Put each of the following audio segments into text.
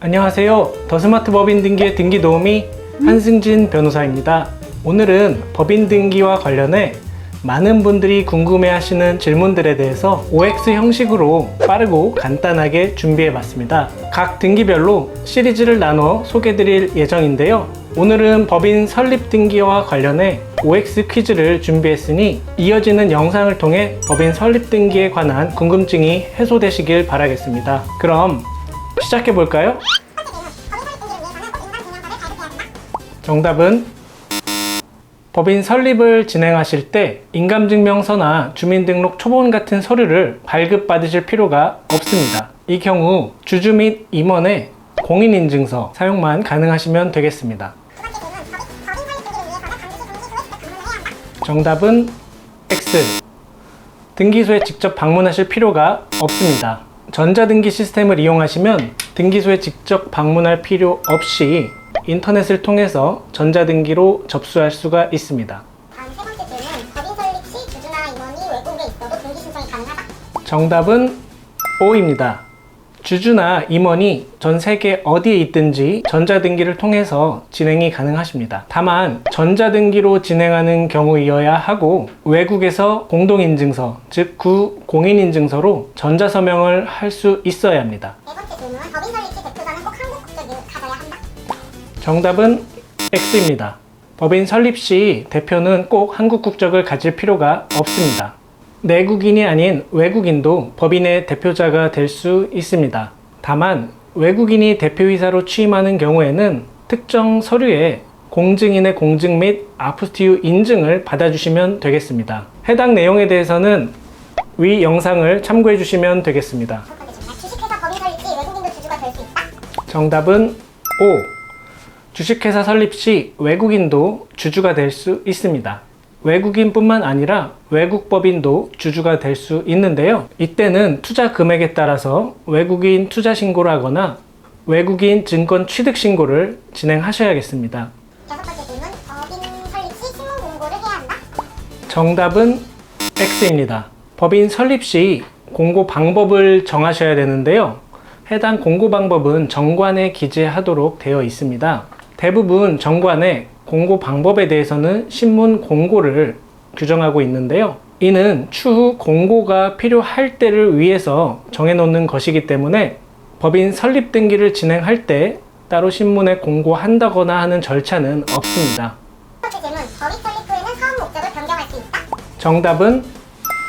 안녕하세요. 더 스마트 법인 등기의 등기 도우미 한승진 변호사입니다. 오늘은 법인 등기와 관련해 많은 분들이 궁금해 하시는 질문들에 대해서 OX 형식으로 빠르고 간단하게 준비해 봤습니다. 각 등기별로 시리즈를 나눠 소개해 드릴 예정인데요. 오늘은 법인 설립 등기와 관련해 OX 퀴즈를 준비했으니 이어지는 영상을 통해 법인 설립 등기에 관한 궁금증이 해소되시길 바라겠습니다. 그럼 시작해 볼까요? 정답은 법인 설립을 진행하실 때 인감증명서나 주민등록 초본 같은 서류를 발급받으실 필요가 없습니다. 이 경우 주주 및 임원의 공인인증서 사용만 가능하시면 되겠습니다. 정답은 X. 등기소에 직접 방문하실 필요가 없습니다. 전자등기 시스템을 이용하시면 등기소에 직접 방문할 필요 없이 인터넷을 통해서 전자등기로 접수할 수가 있습니다. 다음 세 번째 질문. 법인 설립 시 주주나 임원이 외국에 있어도 등기 신청이 가능하다. 정답은 O입니다. 주주나 임원이 전 세계 어디에 있든지 전자등기를 통해서 진행이 가능하십니다. 다만 전자등기로 진행하는 경우이어야 하고 외국에서 공동인증서, 즉 구공인인증서로 전자서명을 할 수 있어야 합니다. 네 번째 질문. 법인 설립 시 대표자는 꼭 한국 국적을 가져야 한다. 정답은 X입니다. 법인 설립 시 대표는 꼭 한국 국적을 가질 필요가 없습니다. 내국인이 아닌 외국인도 법인의 대표자가 될 수 있습니다. 다만 외국인이 대표이사로 취임하는 경우에는 특정 서류에 공증인의 공증 및 아포스티유 인증을 받아주시면 되겠습니다. 해당 내용에 대해서는 위 영상을 참고해 주시면 되겠습니다. 첫 번째 질문. 주식회사 법인 설립 시 외국인도 주주가 될 수 있다. 정답은 O. 주식회사 설립 시 외국인도 주주가 될 수 있습니다. 외국인뿐만 아니라 외국 법인도 주주가 될 수 있는데요. 이때는 투자 금액에 따라서 외국인 투자 신고를 하거나 외국인 증권 취득 신고를 진행하셔야겠습니다. 여섯 번째 질문. 법인 설립 시 신문 공고를 해야 한다. 정답은 X입니다. 법인 설립 시 공고 방법을 정하셔야 되는데요. 해당 공고 방법은 정관에 기재하도록 되어 있습니다. 대부분 정관에 공고 방법에 대해서는 신문 공고를 규정하고 있는데요. 이는 추후 공고가 필요할 때를 위해서 정해놓는 것이기 때문에 법인 설립 등기를 진행할 때 따로 신문에 공고한다거나 하는 절차는 없습니다. 정답은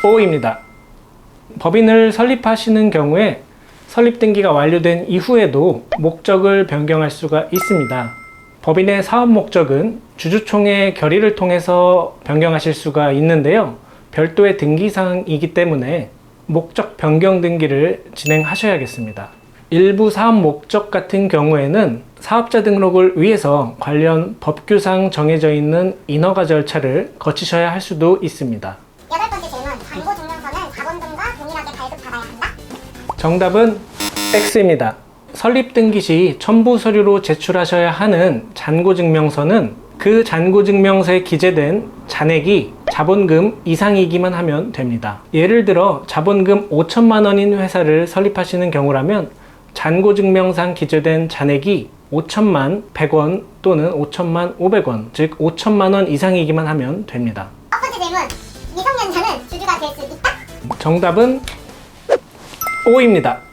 O입니다. 법인을 설립하시는 경우에 설립 등기가 완료된 이후에도 목적을 변경할 수가 있습니다. 법인의 사업 목적은 주주총회 결의를 통해서 변경하실 수가 있는데요. 별도의 등기사항이기 때문에 목적 변경 등기를 진행하셔야겠습니다. 일부 사업 목적 같은 경우에는 사업자 등록을 위해서 관련 법규상 정해져 있는 인허가 절차를 거치셔야 할 수도 있습니다. 여덟 번째 질문. 잔고 증명서는 자본금과 동일하게 발급받아야 한다. 정답은 X입니다. 설립 등기 시 첨부 서류로 제출하셔야 하는 잔고 증명서는 그 잔고 증명서에 기재된 잔액이 자본금 이상이기만 하면 됩니다. 예를 들어 자본금 5천만 원인 회사를 설립하시는 경우라면 잔고 증명상 기재된 잔액이 5천만 100원 또는 5천만 500원, 즉 5천만 원 이상이기만 하면 됩니다. 첫 번째 질문. 미성년자는 주주가 될 수 있다. 정답은 O입니다.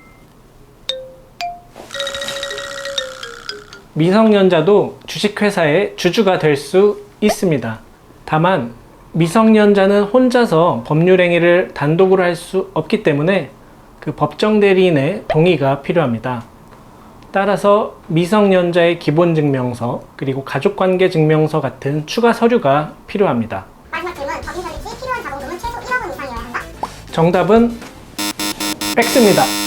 미성년자도 주식회사의 주주가 될 수 있습니다. 다만 미성년자는 혼자서 법률행위를 단독으로 할 수 없기 때문에 그 법정 대리인의 동의가 필요합니다. 따라서 미성년자의 기본 증명서 그리고 가족관계 증명서 같은 추가 서류가 필요합니다. 마지막 질문. 법인 설립 시 필요한 자본금은 최소 1억 원 이상이어야 한다. 정답은 X입니다.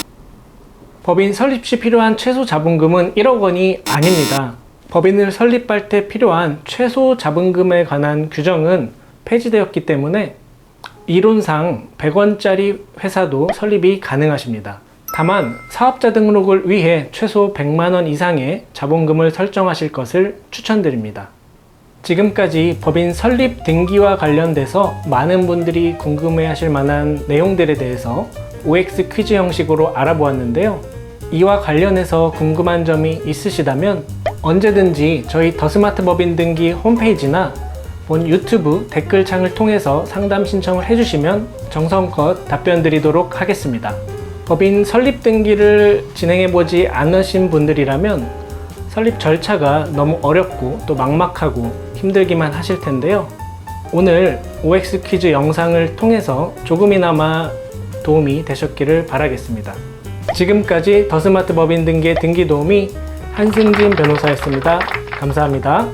법인 설립 시 필요한 최소 자본금은 1억 원이 아닙니다. 법인을 설립할 때 필요한 최소 자본금에 관한 규정은 폐지되었기 때문에 이론상 100원짜리 회사도 설립이 가능하십니다. 다만 사업자 등록을 위해 최소 100만 원 이상의 자본금을 설정하실 것을 추천드립니다. 지금까지 법인 설립 등기와 관련돼서 많은 분들이 궁금해 하실 만한 내용들에 대해서 OX 퀴즈 형식으로 알아보았는데요. 이와 관련해서 궁금한 점이 있으시다면 언제든지 저희 더 스마트 법인 등기 홈페이지나 본 유튜브 댓글창을 통해서 상담 신청을 해주시면 정성껏 답변 드리도록 하겠습니다. 법인 설립 등기를 진행해보지 않으신 분들이라면 설립 절차가 너무 어렵고 또 막막하고 힘들기만 하실 텐데요. 오늘 OX 퀴즈 영상을 통해서 조금이나마 도움이 되셨기를 바라겠습니다. 지금까지 더 스마트 법인 등기의 등기 도우미 한승진 변호사였습니다. 감사합니다.